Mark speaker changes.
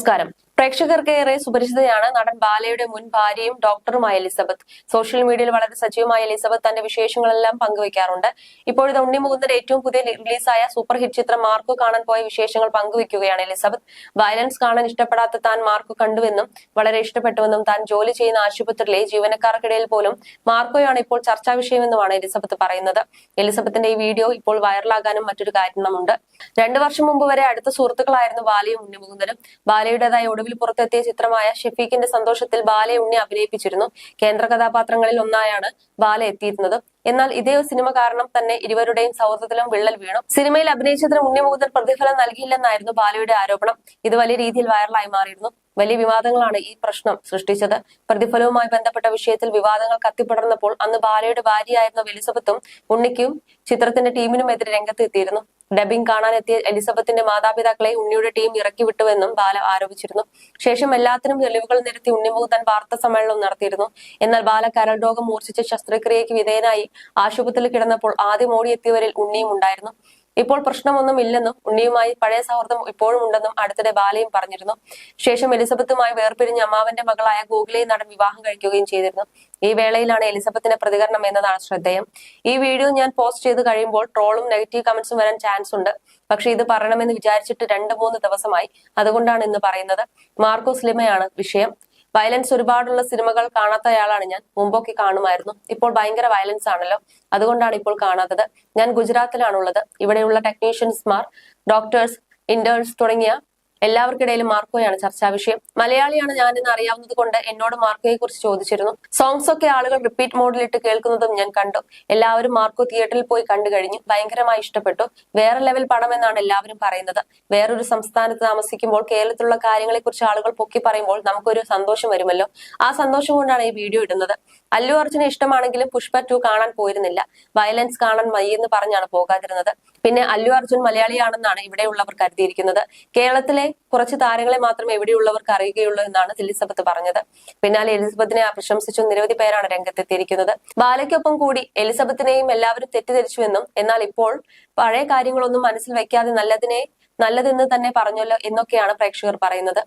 Speaker 1: നമസ്കാരം പ്രേക്ഷകർക്ക് ഏറെ സുപരിചിതയാണ് നടൻ ബാലയുടെ മുൻ ഭാര്യയും ഡോക്ടറുമായ എലിസബത്ത്. സോഷ്യൽ മീഡിയയിൽ വളരെ സജീവമായ എലിസബത്ത് തന്റെ വിശേഷങ്ങളെല്ലാം പങ്കുവയ്ക്കാറുണ്ട് ഇപ്പോഴത്തെ ഉണ്ണിമുകുന്ദന്റെ ഏറ്റവും പുതിയ റിലീസായ സൂപ്പർ ഹിറ്റ് ചിത്രം മാർക്കു കാണാൻ പോയ വിശേഷങ്ങൾ പങ്കുവയ്ക്കുകയാണ് എലിസബത്ത്. വയലൻസ് കാണാൻ ഇഷ്ടപ്പെടാത്ത താൻ മാർക്കു കണ്ടുവെന്നും വളരെ ഇഷ്ടപ്പെട്ടുവെന്നും താൻ ജോലി ചെയ്യുന്ന ആശുപത്രിയിലെ ജീവനക്കാർക്കിടയിൽ പോലും മാർക്കോയാണ് ഇപ്പോൾ ചർച്ചാ വിഷയമെന്നുമാണ് എലിസബത്ത് പറയുന്നത്. എലിസബത്തിന്റെ ഈ വീഡിയോ ഇപ്പോൾ വൈറലാകാനും മറ്റൊരു കാരണമുണ്ട്. രണ്ടു വർഷം മുമ്പ് വരെ അടുത്ത സുഹൃത്തുക്കളായിരുന്നു ബാലയും ഉണ്ണി ഉണ്ണിമുകുന്ദനും ബാലയുടേതായ ഒടുവിൽ പുറത്തെത്തിയ ചിത്രമായ ഷെഫീഖിന്റെ സന്തോഷത്തിൽ ബാലയെ ഉണ്ണി അഭിനയിപ്പിച്ചിരുന്നു. കേന്ദ്ര കഥാപാത്രങ്ങളിൽ ഒന്നായാണ് ബാല എത്തിയിരുന്നത്. എന്നാൽ ഇതേ സിനിമ കാരണം തന്നെ ഇരുവരുടെയും സൗഹൃദത്തിലും വിള്ളൽ വീണു. സിനിമയിൽ അഭിനയിച്ചതിന് ഉണ്ണി മുകുന്ദൻ പ്രതിഫലം നൽകിയില്ലെന്നായിരുന്നു ബാലയുടെ ആരോപണം. ഇത് വലിയ രീതിയിൽ വൈറലായി മാറിയിരുന്നു. വലിയ വിവാദങ്ങളാണ് ഈ പ്രശ്നം സൃഷ്ടിച്ചത്. പ്രതിഫലവുമായി ബന്ധപ്പെട്ട വിഷയത്തിൽ വിവാദങ്ങൾ കത്തിപ്പടർന്നപ്പോൾ അന്ന് ബാലയുടെ ഭാര്യയായിരുന്ന എലിസബത്തും ഉണ്ണിക്കും ചിത്രത്തിന്റെ ടീമിനും ടീമിനുമെതിരെ രംഗത്ത് എത്തിയിരുന്നു ഡബിംഗ് കാണാനെത്തിയ എലിസബത്തിന്റെ മാതാപിതാക്കളെ ഉണ്ണിയുടെ ടീം ഇറക്കി വിട്ടുവെന്നും ബാല ആരോപിച്ചിരുന്നു. ശേഷം എല്ലാത്തിനും തെളിവുകൾ നിരത്തി ഉണ്ണിമുകുന്ദൻ വാർത്താ സമ്മേളനം നടത്തിയിരുന്നു. എന്നാൽ ബാല കരൾ രോഗം മൂർച്ഛിച്ച് ശസ്ത്രക്രിയയ്ക്ക് വിധേയനായി ആശുപത്രിയിൽ കിടന്നപ്പോൾ ആദ്യം ഓടിയെത്തിയവരിൽ ഉണ്ണിയും ഉണ്ടായിരുന്നു. ഇപ്പോൾ പ്രശ്നമൊന്നും ഇല്ലെന്നും ഉണ്ണിയുമായി പഴയ സൗഹൃദം ഇപ്പോഴും ഉണ്ടെന്നും അടുത്തിടെ ബാലയും പറഞ്ഞിരുന്നു. ശേഷം എലിസബത്തുമായി വേർപിരിഞ്ഞ അമ്മാവന്റെ മകളായ ഗൂഗിളെ നടൻ വിവാഹം കഴിക്കുകയും ചെയ്തിരുന്നു. ഈ വേളയിലാണ് എലിസബത്തിന്റെ പ്രതികരണം എന്നതാണ് ശ്രദ്ധേയം. ഈ വീഡിയോ ഞാൻ പോസ്റ്റ് ചെയ്ത് കഴിയുമ്പോൾ ട്രോളും നെഗറ്റീവ് കമന്റ്സും വരാൻ ചാൻസ് ഉണ്ട്. പക്ഷെ ഇത് പറയണമെന്ന് വിചാരിച്ചിട്ട് രണ്ട് മൂന്ന് ദിവസമായി. അതുകൊണ്ടാണ് ഇന്ന് പറയുന്നത്. മാർക്കോസ് ലിമയാണ് വിഷയം. വയലൻസ് ഒരുപാടുള്ള സിനിമകൾ കാണാത്ത കാണാത്തയാളാണ് ഞാൻ. മുമ്പൊക്കെ കാണുമായിരുന്നു. ഇപ്പോൾ ഭയങ്കര വയലൻസ് ആണല്ലോ. അതുകൊണ്ടാണ് ഇപ്പോൾ കാണാത്തത്. ഞാൻ ഗുജറാത്തിലാണുള്ളത്. ഇവിടെയുള്ള ടെക്നീഷ്യൻസ്മാർ ഡോക്ടേഴ്സ് ഇന്റേൺസ് തുടങ്ങിയ എല്ലാവർക്കിടയിലും മാർക്കോയാണ് ചർച്ചാ വിഷയം. മലയാളിയാണ് ഞാനെന്ന് അറിയാവുന്നത് കൊണ്ട് എന്നോട് മാർക്കോയെ കുറിച്ച് ചോദിച്ചിരുന്നു. സോങ്സ് ഒക്കെ ആളുകൾ റിപ്പീറ്റ് മോഡിലിട്ട് കേൾക്കുന്നതും ഞാൻ കണ്ടു. എല്ലാവരും മാർക്കോ തിയേറ്ററിൽ പോയി കണ്ടു കഴിഞ്ഞു. ഭയങ്കരമായി ഇഷ്ടപ്പെട്ടു. വേറെ ലെവൽ പണം എന്നാണ് എല്ലാവരും പറയുന്നത്. വേറൊരു സംസ്ഥാനത്ത് താമസിക്കുമ്പോൾ കേരളത്തിലുള്ള കാര്യങ്ങളെ കുറിച്ച് ആളുകൾ പൊക്കി പറയുമ്പോൾ നമുക്കൊരു സന്തോഷം വരുമല്ലോ. ആ സന്തോഷം കൊണ്ടാണ് ഈ വീഡിയോ ഇടുന്നത്. അല്ലു അർജുനെ ഇഷ്ടമാണെങ്കിലും പുഷ്പ ടു കാണാൻ പോയിരുന്നില്ല. വയലൻസ് കാണാൻ മയ്യെന്ന് പറഞ്ഞാണ് പോകാതിരുന്നത്. പിന്നെ അല്ലു അർജുൻ മലയാളിയാണെന്നാണ് ഇവിടെയുള്ളവർ കരുതിയിരിക്കുന്നത്. കേരളത്തിലെ കുറച്ച് താരങ്ങളെ മാത്രം ഇവിടെയുള്ളവർക്ക് അറിയുകയുള്ളൂ എന്നാണ് എലിസബത്ത് പറഞ്ഞത്. പിന്നാലെ എലിസബത്തിനെ പ്രശംസിച്ചു നിരവധി പേരാണ് രംഗത്തെത്തിയിരിക്കുന്നത്. ബാലയ്ക്കൊപ്പം കൂടി എലിസബത്തിനെയും എല്ലാവരും തെറ്റിദ്ധരിച്ചുവെന്നും എന്നാൽ ഇപ്പോൾ പഴയ കാര്യങ്ങളൊന്നും മനസ്സിൽ വെക്കാതെ നല്ലതിനെ നല്ലതെന്ന് തന്നെ പറഞ്ഞല്ലോ എന്നൊക്കെയാണ് പ്രേക്ഷകർ പറയുന്നത്.